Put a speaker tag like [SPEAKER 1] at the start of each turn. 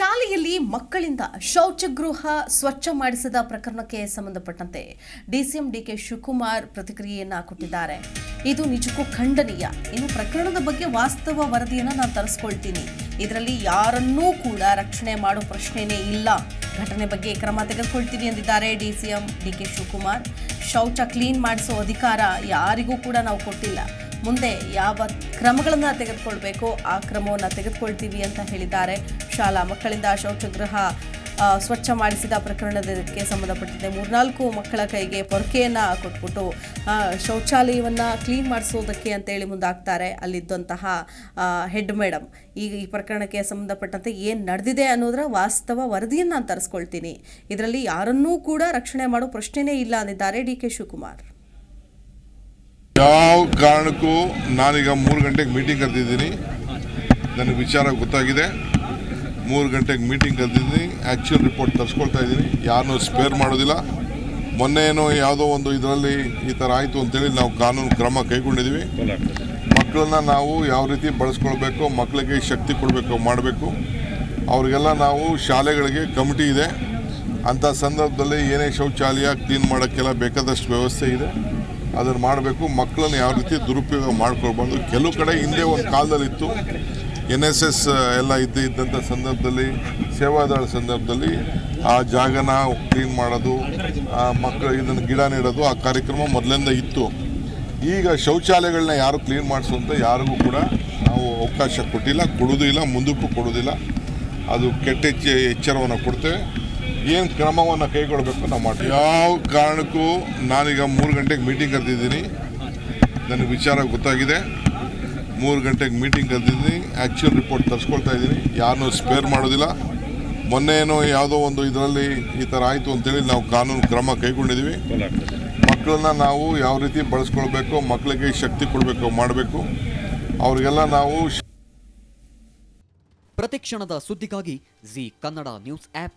[SPEAKER 1] ಶಾಲೆಯಲ್ಲಿ ಮಕ್ಕಳಿಂದ ಶೌಚಗೃಹ ಸ್ವಚ್ಛ ಮಾಡಿಸಿದ ಪ್ರಕರಣಕ್ಕೆ ಸಂಬಂಧಪಟ್ಟಂತೆ ಡಿಸಿಎಂ ಡಿಕೆ ಶಿವಕುಮಾರ್ ಪ್ರತಿಕ್ರಿಯೆಯನ್ನ ಕೊಟ್ಟಿದ್ದಾರೆ. ಇದು ನಿಜಕ್ಕೂ ಖಂಡನೀಯ. ಇನ್ನು ಪ್ರಕರಣದ ಬಗ್ಗೆ ವಾಸ್ತವ ವರದಿಯನ್ನು ನಾನು ತರಿಸ್ಕೊಳ್ತೀನಿ. ಇದರಲ್ಲಿ ಯಾರನ್ನೂ ಕೂಡ ರಕ್ಷಣೆ ಮಾಡೋ ಪ್ರಶ್ನೆನೇ ಇಲ್ಲ. ಘಟನೆ ಬಗ್ಗೆ ಕ್ರಮ ತೆಗೆದುಕೊಳ್ತೀನಿ ಎಂದಿದ್ದಾರೆ ಡಿಸಿಎಂ ಡಿಕೆ ಶಿವಕುಮಾರ್. ಶೌಚ ಕ್ಲೀನ್ ಮಾಡಿಸೋ ಅಧಿಕಾರ ಯಾರಿಗೂ ಕೂಡ ನಾವು ಕೊಟ್ಟಿಲ್ಲ. ಮುಂದೆ ಯಾವ ಕ್ರಮಗಳನ್ನು ತೆಗೆದುಕೊಳ್ಬೇಕು, ಆ ಕ್ರಮವನ್ನು ತೆಗೆದುಕೊಳ್ತೀವಿ ಅಂತ ಹೇಳಿದ್ದಾರೆ. ಶಾಲಾ ಮಕ್ಕಳಿಂದ ಶೌಚಗೃಹ ಸ್ವಚ್ಛ ಮಾಡಿಸಿದ ಪ್ರಕರಣಕ್ಕೆ ಸಂಬಂಧಪಟ್ಟಂತೆ ಮೂರ್ನಾಲ್ಕು ಮಕ್ಕಳ ಕೈಗೆ ಪೊರಕೆಯನ್ನು ಕೊಟ್ಬಿಟ್ಟು ಶೌಚಾಲಯವನ್ನು ಕ್ಲೀನ್ ಮಾಡಿಸೋದಕ್ಕೆ ಅಂತೇಳಿ ಮುಂದಾಗ್ತಾರೆ ಅಲ್ಲಿದ್ದಂತಹ ಹೆಡ್ ಮೇಡಮ್ ಈಗ ಈ ಪ್ರಕರಣಕ್ಕೆ ಸಂಬಂಧಪಟ್ಟಂತೆ ಏನು ನಡೆದಿದೆ ಅನ್ನೋದರ ವಾಸ್ತವ ವರದಿಯನ್ನು ನಾನು ತರಿಸ್ಕೊಳ್ತೀನಿ. ಇದರಲ್ಲಿ ಯಾರನ್ನೂ ಕೂಡ ರಕ್ಷಣೆ ಮಾಡೋ ಪ್ರಶ್ನೆನೇ ಇಲ್ಲ ಅಂದಿದ್ದಾರೆ ಡಿ ಕೆ ಶಿವಕುಮಾರ್.
[SPEAKER 2] ಯಾವ ಕಾರಣಕ್ಕೂ ನಾನೀಗ ಮೂರು ಗಂಟೆಗೆ ಮೀಟಿಂಗ್ ಕರೆದಿದ್ದೀನಿ. ನನಗೆ ವಿಚಾರ ಗೊತ್ತಾಗಿದೆ. ಮೂರು ಗಂಟೆಗೆ ಮೀಟಿಂಗ್ ಕರೆದಿದ್ದೀನಿ. ಆ್ಯಕ್ಚುಯಲ್ ರಿಪೋರ್ಟ್ ತರಿಸ್ಕೊಳ್ತಾ ಇದ್ದೀನಿ. ಯಾರನ್ನೂ ಸ್ಪೇರ್ ಮಾಡೋದಿಲ್ಲ. ಮೊನ್ನೆ ಏನೋ ಯಾವುದೋ ಒಂದು ಇದರಲ್ಲಿ ಈ ಥರ ಆಯಿತು ಅಂತೇಳಿ ನಾವು ಕಾನೂನು ಕ್ರಮ ಕೈಗೊಂಡಿದ್ದೀವಿ. ಮಕ್ಕಳನ್ನ ನಾವು ಯಾವ ರೀತಿ ಬಳಸ್ಕೊಳ್ಬೇಕು, ಮಕ್ಕಳಿಗೆ ಶಕ್ತಿ ಕೊಡಬೇಕು, ಮಾಡಬೇಕು. ಅವರಿಗೆಲ್ಲ ನಾವು ಶಾಲೆಗಳಿಗೆ ಕಮಿಟಿ ಇದೆ. ಅಂಥ ಸಂದರ್ಭದಲ್ಲಿ ಏನೇ ಶೌಚಾಲಯ ಕ್ಲೀನ್ ಮಾಡೋಕ್ಕೆಲ್ಲ ಬೇಕಾದಷ್ಟು ವ್ಯವಸ್ಥೆ ಇದೆ. ಅದನ್ನು ಮಾಡಬೇಕು. ಮಕ್ಕಳನ್ನು ಯಾವ ರೀತಿ ದುರುಪಯೋಗ ಮಾಡ್ಕೊಳ್ಬಾರ್ದು. ಕೆಲವು ಕಡೆ ಹಿಂದೆ ಒಂದು ಕಾಲದಲ್ಲಿ ಇತ್ತು ಎನ್ ಎಸ್ ಎಸ್ ಎಲ್ಲ ಇದ್ದೇ ಇದ್ದಂಥ ಸಂದರ್ಭದಲ್ಲಿ, ಸೇವಾದಳ ಸಂದರ್ಭದಲ್ಲಿ ಆ ಜಾಗನ ಕ್ಲೀನ್ ಮಾಡೋದು, ಆ ಮಕ್ಕಳು ಇದನ್ನು ಗಿಡ ನೆಡೋದು, ಆ ಕಾರ್ಯಕ್ರಮ ಮೊದಲಿಂದ ಇತ್ತು. ಈಗ ಶೌಚಾಲಯಗಳನ್ನ ಯಾರು ಕ್ಲೀನ್ ಮಾಡಿಸುವಂತ ಯಾರಿಗೂ ಕೂಡ ನಾವು ಅವಕಾಶ ಕೊಟ್ಟಿಲ್ಲ ಕೊಡೋದು ಇಲ್ಲ ಮುಂದಕ್ಕೂ ಕೊಡೋದಿಲ್ಲ ಅದು ಕೆಟ್ಟ ಎಚ್ಚ, ಎಚ್ಚರವನ್ನು ಕೊಡ್ತೇವೆ. ಏನು ಕ್ರಮವನ್ನು ಕೈಗೊಳ್ಳಬೇಕು ನಾವು ಮಾಡ್ತೀವಿ. ಯಾವ ಕಾರಣಕ್ಕೂ ನಾನೀಗ ಮೂರು ಗಂಟೆಗೆ ಮೀಟಿಂಗ್ ಕರೆದಿದ್ದೀನಿ. ನನಗೆ ವಿಚಾರ ಗೊತ್ತಾಗಿದೆ. ಮೂರು ಗಂಟೆಗೆ ಮೀಟಿಂಗ್ ಕರೆದಿದ್ದೀನಿ. ಆ್ಯಕ್ಚುಯಲ್ ರಿಪೋರ್ಟ್ ತರಿಸ್ಕೊಳ್ತಾ ಇದ್ದೀನಿ. ಯಾರನ್ನೂ ಸ್ಪೇರ್ ಮಾಡೋದಿಲ್ಲ. ಮೊನ್ನೆ ಏನೋ ಯಾವುದೋ ಒಂದು ಇದರಲ್ಲಿ ಈ ಥರ ಆಯಿತು ಅಂತೇಳಿ ನಾವು ಕಾನೂನು ಕ್ರಮ ಕೈಗೊಂಡಿದ್ದೀವಿ ಮಕ್ಕಳನ್ನ ನಾವು ಯಾವ ರೀತಿ ಬಳಸ್ಕೊಳ್ಬೇಕು ಮಕ್ಕಳಿಗೆ ಶಕ್ತಿ ಕೊಡಬೇಕು ಮಾಡಬೇಕು. ಅವರಿಗೆಲ್ಲ ನಾವು
[SPEAKER 3] ಪ್ರತಿಕ್ಷಣದ ಸುದ್ದಿಗಾಗಿ Zee Kannada news app.